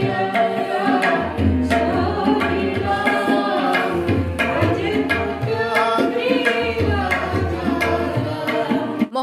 yeah.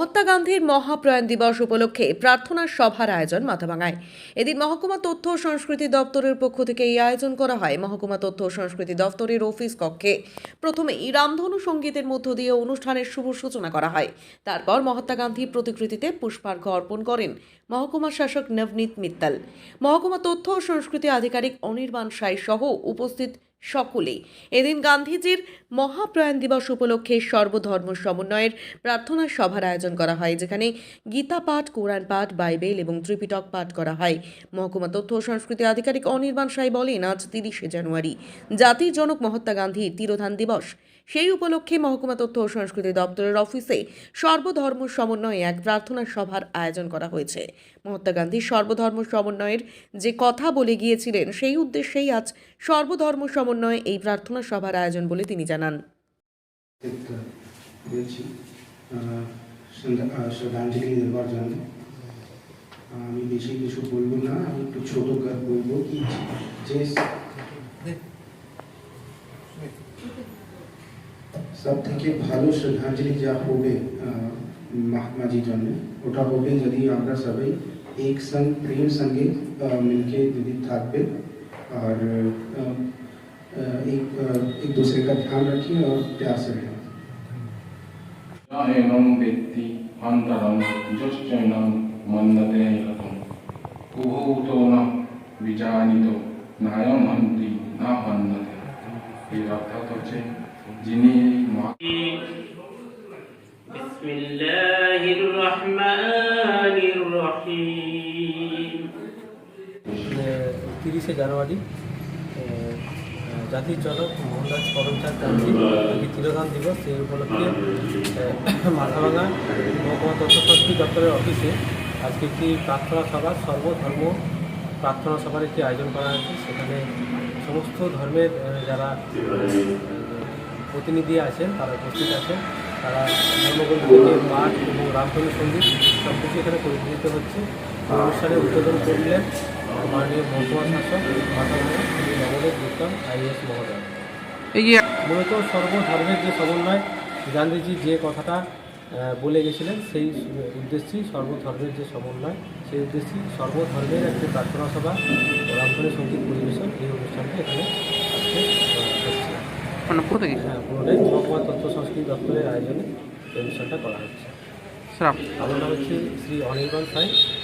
Mahatma গান্ধীর মহাপ্রয়াণ দিবস উপলক্ষে প্রার্থনা সভার আয়োজন মাথাভাঙায়। এদিন মহকুমা তথ্য ও সংস্কৃতি দপ্তরের পক্ষ থেকে এই আয়োজন করা হয়। মহকুমা তথ্য ও সংস্কৃতি দপ্তরের অফিস কক্ষে প্রথমেই রামধনু সঙ্গীতের মধ্য দিয়ে অনুষ্ঠানের শুভ সূচনা করা হয়। তারপর মহাত্মা গান্ধীর প্রতিকৃতিতে পুষ্পার্ঘ্য অর্পণ করেন মহকুমা শাসক নবনীত মিত্তাল। মহকুমা তথ্য ও সংস্কৃতি আধিকারিক অনির্বাণ সাই সহ উপস্থিত সকলেই এদিন গান্ধীজির মহাপ্রয়াণ দিবস উপলক্ষে সর্বধর্ম সমন্বয়ের প্রার্থনা সভার আয়োজন করা হয়, যেখানে গীতা পাঠ, কোরআন পাঠ, বাইবেল এবং ত্রিপিটক পাঠ করা হয়। মহকুমা তথ্য ও সংস্কৃতি আধিকারিক অনির্বাণ সাই বলেন, আজ তিরিশে জানুয়ারি, জাতির জনক মহাত্মা গান্ধীর তিরোধান দিবস। সেই উপলক্ষে মহকুমা তথ্য ও সংস্কৃতি দপ্তরের অফিসে সর্বধর্ম সমন্বয়ে এক প্রার্থনা সভার আয়োজন করা হয়েছে। মহাত্মা গান্ধী সর্বধর্ম সমন্বয়ের যে কথা বলে গিয়েছিলেন, সেই উদ্দেশ্যেই আজ সর্বধর্ম সমন্বয়ে এই প্রার্থনা সভার আয়োজন বলে তিনি জানান। শ্রদ্ধাঞ্জলি দেওয়ার জন্য আমি বেশি কিছু বলব না, আমি একটু ছোট করে বলব কি যে সব থেকে ভালো শ্রদ্ধাঞ্জলি যা হবে মহাত্মাজির জন্য, ওটা হবে যদি আমরা সবাই এক সঙ্গ, প্রেম সঙ্গে মিলকে যদি থাকবে। আর एक एक दूसरे का ध्यान रखें और प्यार से रहें। এনম ব্যক্তি অন্তরম যশ্চৈনম মন্দতে রতম উভৌত না বিজানিত নায়ম হন্তি না হন্নতে এর অর্থাৎ হচ্ছে যিনি বিসমিল্লাহির রহমানির রহিম তিরিশে জানুয়ারি জাতির জনক মোহনদাস করমচাঁদ গান্ধী আজকে তিরোধান দিবস, সেই উপলক্ষে মাথাভাঙা মহকুমা তথ্য সংস্কৃতি দপ্তরের অফিসে আজকে একটি প্রার্থনা সভা, সর্বধর্ম প্রার্থনা সভার একটি আয়োজন করা হয়েছে। সেখানে সমস্ত ধর্মের যারা প্রতিনিধি আছেন, তারা উপস্থিত আছেন, তারা ধর্মগ্রন্থ থেকে এবং রামধনু সংগীত সব কিছু এখানে পরিচালিত হচ্ছে। অনুষ্ঠানে উদ্বোধন করলেন মাননীয় মহকুমা শাসক মাতাভাঙা শ্রী নবদেব বিক্রম আইএস মহোদয় মূলত সর্বধর্মের যে সমন্বয় গান্ধীজি যে কথাটা বলে গেছিলেন সেই উদ্দেশ্যেই সর্বধর্মের যে সমন্বয় সেই উদ্দেশ্যেই সর্বধর্মের একটি প্রার্থনা সভা রামধনু সংগীত পরিবেশন এই অনুষ্ঠানটি এখানে মানে হ্যাঁ পুরোটাই মহকুমা তথ্য সংস্কৃতি দপ্তরের আয়োজনে এই অনুষ্ঠানটা করা হচ্ছে। আমার নাম হচ্ছে শ্রী অনির্বাণ সাই।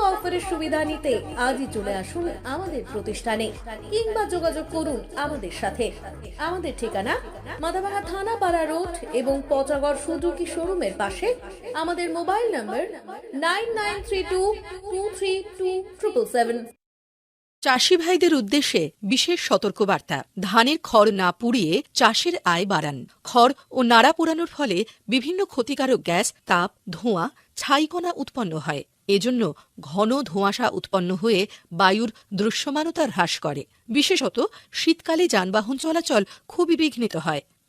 অফারের সুবিধা নিতে আজই চলে আসুন আমাদের প্রতিষ্ঠানে কিংবা যোগাযোগ করুন আমাদের সাথে। আমাদের ঠিকানা মাদাভাঙা থানাপাড়া রোড এবং পচাগড় সুজুকি শোরুমের পাশে আমাদের mobile number nine nine three two two three two triple seven. চাষি ভাইদের উদ্দেশ্যে বিশেষ সতর্কবার্তা। ধানের খড় না পুড়িয়ে চাষের আয় বাড়ান। খড় ও নাড়া পোড়ানোর ফলে বিভিন্ন ক্ষতিকারক গ্যাস, তাপ, ধোঁয়া, ছাইকণা উৎপন্ন হয়। এজন্য ঘন ধোঁয়াশা উৎপন্ন হয়ে বায়ুর দৃশ্যমানতা হ্রাস করে। বিশেষত শীতকালে যানবাহন চলাচল খুবই বিঘ্নিত হয়।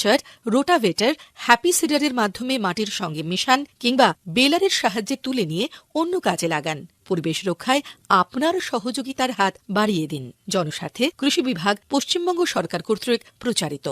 মালচার রোটাভেটার হ্যাপি সিডারের মাধ্যমে মাটির সঙ্গে মিশান কিংবা বেলারের সাহায্যে তুলে নিয়ে অন্য কাজে লাগান। পরিবেশ রক্ষায় আপনার সহযোগিতার হাত বাড়িয়ে দিন। জনস্বার্থে কৃষি বিভাগ পশ্চিমবঙ্গ সরকার কর্তৃক প্রচারিত।